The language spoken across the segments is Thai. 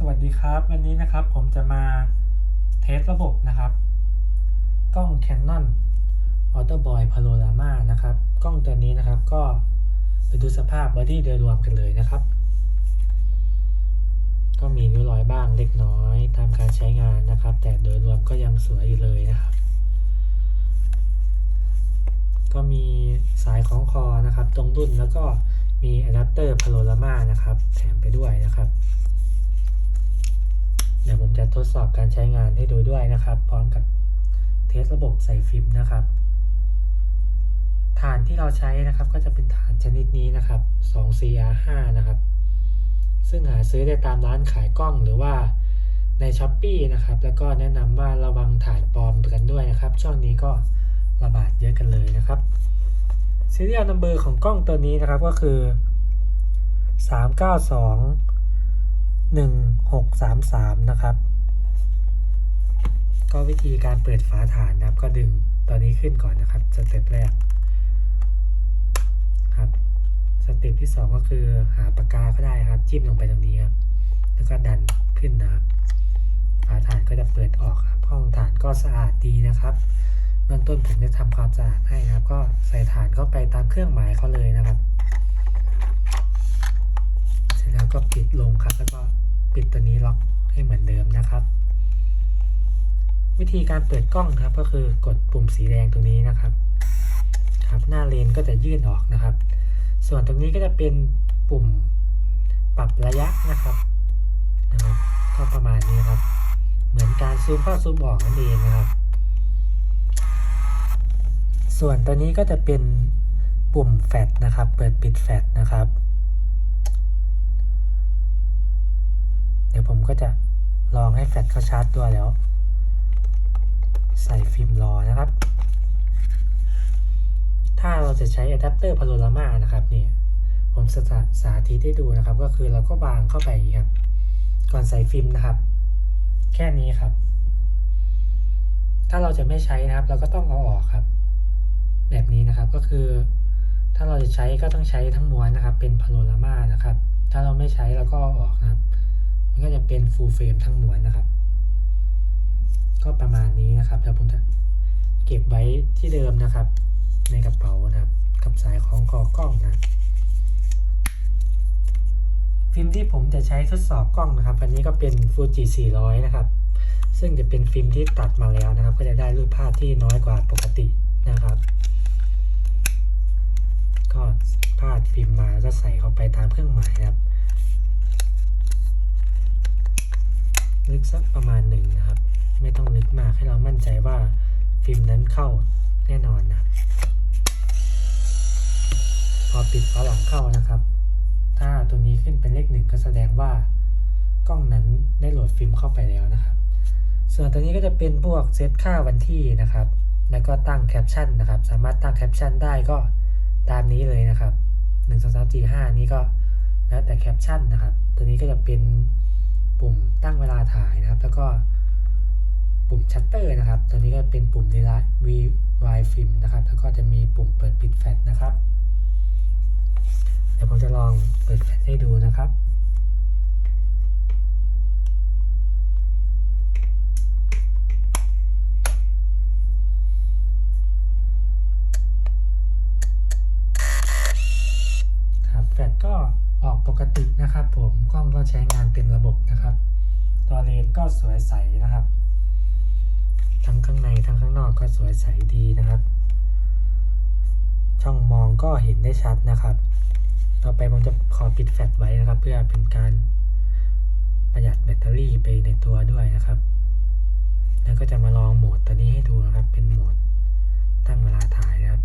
สวัสดีครับ วันนี้นะครับผมจะมาเทสระบบนะครับ กล้อง Canon Auto Boy Panorama นะครับ กล้องตัวนี้นะครับก็ไปดูสภาพบอดี้โดยรวมกันเลยนะครับ ก็มีริ้วรอยบ้างเล็กน้อยตามการใช้งานนะครับ แต่โดยรวมก็ยังสวยอยู่เลยนะครับ ก็มีสายของคอนะครับ ตรงรุ่นแล้วก็มีอะแดปเตอร์พาโ o รามานะครับ แถมไปด้วยนะครับ เดี๋ยวผมจะทดสอบการใช้งานให้ดูด้วยนะครับ พร้อมกับเทสระบบใส่ฟิล์มนะครับ ฐานที่เราใช้นะครับก็จะเป็นฐานชนิดนี้นะครับ 2CR5 นะครับ ซึ่งหาซื้อได้ตามร้านขายกล้องหรือว่าใน s h อ p e e นะครับ แล้วก็แนะนำว่าระวังฐานปลอมกันด้วยนะครับ ช่วงนี้ก็ระบาดเยอะกันเลยนะครับซีเรียลนัมเบอร์ของกล้องตัวนี้นะครับก็คือ 392 1633 นะครับ ก็วิธีการเปิดฝาฐานนะครับ ก็ดึงตัวนี้ขึ้นก่อนนะครับสเต็ปแรกครับสเต็ปที่ 2 ก็คือหาปากกาก็ได้ครับ จิ้มลงไปตรงนี้ครับ แล้วก็ดันขึ้นนะครับ ฝาฐานก็จะเปิดออกครับห้องฐานก็สะอาดดีนะครับเบื้องต้นผมได้ทำความสะอาดให้นะครับ ก็ใส่ฐานเข้าไปตามเครื่องหมายเขาเลยนะครับ เสร็จ แล้วก็ปิดลงครับ แล้วก็ปิดตัวนี้ล็อกให้เหมือนเดิมนะครับ วิธีการเปิดกล้องครับ ก็คือกดปุ่มสีแดงตรงนี้นะครับ ครับหน้าเลนก็จะยื่นออกนะครับ ส่วนตรงนี้ก็จะเป็นปุ่มปรับระยะนะครับนะครับ ก็ประมาณนี้ครับ เหมือนการซูมเข้าซูมออกนั่นเองนะครับ ส่วนตัวนี้ก็จะเป็นปุ่มแฟลชนะครับ เปิดปิดแฟลชนะครับ เดี๋ยว ผมก็จะลองให้แฟลชเข้าชาร์จตัวแล้ว ใส่ฟิล์มรอนะครับ ถ้าเราจะใช้อะแดปเตอร์พาโ o รามานะครับเนี่ยผมสาสาธิตให้ดูนะครับ ก็คือเราก็วางเข้าไปครับ ก่อนใส่ฟิล์มนะครับ แค่นี้ครับ ถ้าเราจะไม่ใช้นะครับ เราก็ต้องเอาออกครับ แบบนี้นะครับก็คือ ถ้าเราจะใช้ก็ต้องใช้ทั้งม้วนนะครับ เป็นพาโ o รามานะครับ ถ้าเราไม่ใช้เราก็เอาออกนะครับ มันก็จะเป็นฟูลเฟรมทั้งม้วนนะครับ ก็ประมาณนี้นะครับเดี๋ยวผมจะเก็บไว้ที่เดิมนะครับ ในกระเป๋านะครับ กับสายของคอกล้องนะฟิล์มที่ผมจะใช้ทดสอบกล้องนะครับ อันนี้ก็เป็น Fuji 400 นะครับ ซึ่งจะเป็นฟิล์มที่ตัดมาแล้วนะครับ ก็จะได้รูปภาพที่น้อยกว่าปกตินะครับ ก็พาดฟิล์มมาแล้วก็ใส่เข้าไปตามเครื่องหมายนะครับ ลึกสักประมาณหนึ่งนะครับ ไม่ต้องลึกมากให้เรามั่นใจว่าฟิล์มนั้นเข้าแน่นอนนะพอปิดฝาหลังเข้านะครับ ถ้าตรงนี้ขึ้นเป็นเลขหนึ่งก็แสดงว่ากล้องนั้นได้โหลดฟิล์มเข้าไปแล้วนะครับ ส่วนตัวนี้ก็จะเป็นพวกเซตค่าวันที่นะครับ แล้วก็ตั้งแคปชั่นนะครับ สามารถตั้งแคปชั่นได้ก็ตามนี้เลยนะครับ1 2 3 4 5 นี้ก็แล้วแต่แคปชั่นนะครับ ตัวนี้ก็จะเป็น ปุ่มตั้งเวลาถ่ายนะครับ แล้วก็ปุ่มชัตเตอร์นะครับ ตัวนี้ก็เป็นปุ่มดีไลท์วีวฟิล์มนะครับ แล้วก็จะมีปุ่มเปิดปิดแฟลชนะครับ เดี๋ยวผมจะลองเปิดแฟลชให้ดูนะครับ ครับแฟลชก็ออกปก ตินะครับ ผมกล้องก็ใช้งานเป็นระบบนะครับ ตัวเลนส์ก็สวยใสนะครับ ทั้งข้างในทั้งข้างนอกก็สวยใสดีนะครับ ช่องมองก็เห็นได้ชัดนะครับ ต่อไปผมจะขอปิดแฟลชไว้นะครับ เพื่อเป็นการประหยัดแบตเตอรี่ไปในตัวด้วยนะครับ แล้วก็จะมาลองโหมดตัวนี้ให้ดูนะครับ เป็นโหมดตั้งเวลาถ่ายนะครับ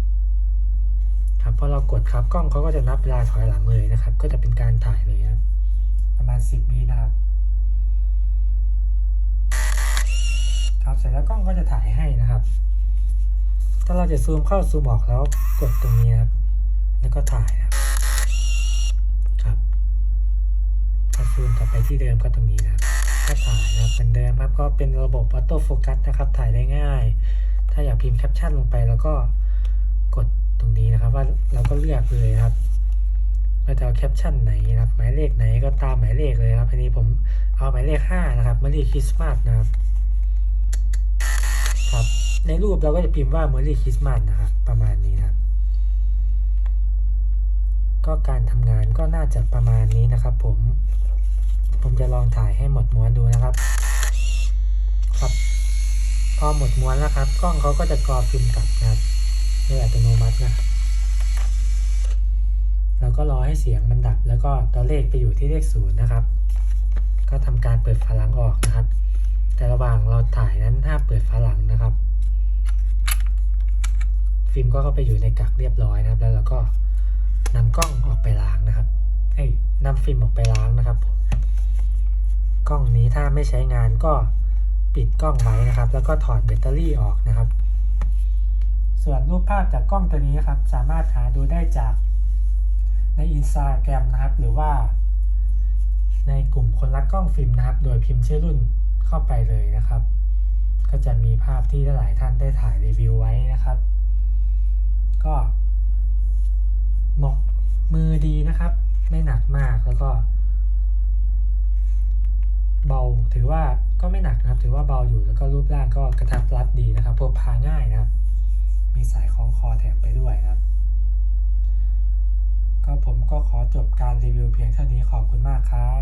ครับพอเรากดครับกล้องเขาก็จะนับเวลาถอยหลังเลยนะครับ ก็จะเป็นการถ่ายเลยครับประมาณ 10วินะครับครับเสร็จแล้วกล้องก็จะถ่ายให้นะครับ ถ้าเราจะซูมเข้าซูมออกแล้วกดตรงนี้ครับ แล้วก็ถ่ายครับครับซูมกลับไปที่เดิมก็ตรงนี้นะครับก็ถ่ายนะครับเหมือนเดิมครับก็เป็นระบบออโต้โฟกัสนะครับ ถ่ายได้ง่าย ถ้าอยากพิมพ์แคปชั่นลงไปแล้วก็กด ตรงนี้นะครับ ว่าเราก็เลือกเลยครับว่าจะเอาแคปชั่นไหนนะครับ หมายเลขไหนก็ตามหมายเลขเลยครับอันนี้ผมเอาหมายเลขห้านะครับมอรี่คริสต์มาสนะครับครับในรูปเราก็จะพิมพ์ว่าเมอรี่คริสต์มาสนะครับประมาณนี้นะครับก็การทำงานก็น่าจะประมาณนี้นะครับผม ผมจะลองถ่ายให้หมดม้วนดูนะครับ ครับ พอหมดม้วนแล้วครับ กล้องเขาก็จะกรอฟิล์มกลับนะครับ โดยอัตโนมัตินะครับแล้วก็รอให้เสียงมันดับ แล้วก็ตัวเลขไปอยู่ที่เลขศูนย์นะครับ ก็ทำการเปิดฝาหลังออกนะครับ แต่ระหว่างเราถ่ายนั้นห้ามเปิดฝาหลังนะครับ ฟิล์มก็เข้าไปอยู่ในกักเรียบร้อยนะครับ แล้วเราก็นำกล้องออกไปล้างนะครับเอ้ยนำฟิล์มออกไปล้างนะครับผมกล้องนี้ถ้าไม่ใช้งานก็ปิดกล้องไว้นะครับ แล้วก็ถอดแบตเตอรี่ออกนะครับ ส่วนรูปภาพจากกล้องตัวนี้ครับ สามารถหาดูได้จากในอินสตาแกรมนะครับ หรือว่า ในกลุ่มคนรักกล้องฟิล์มนะครับ โดยพิมพ์ชื่อรุ่นเข้าไปเลยนะครับ ก็จะมีภาพที่หลายท่านได้ถ่ายรีวิวไว้นะครับ ก็เหมาะมือดีนะครับ ไม่หนักมากแล้วก็ เบาถือว่าก็ไม่หนักนะครับ ถือว่าเบาอยู่แล้วก็รูปร่างก็กระทับรัดดีนะครับพกพาง่ายนะครับ มีสายคล้องคอแถมไปด้วยนะครับ ก็ผมก็ขอจบการรีวิวเพียงเท่านี้ขอบคุณมากครับ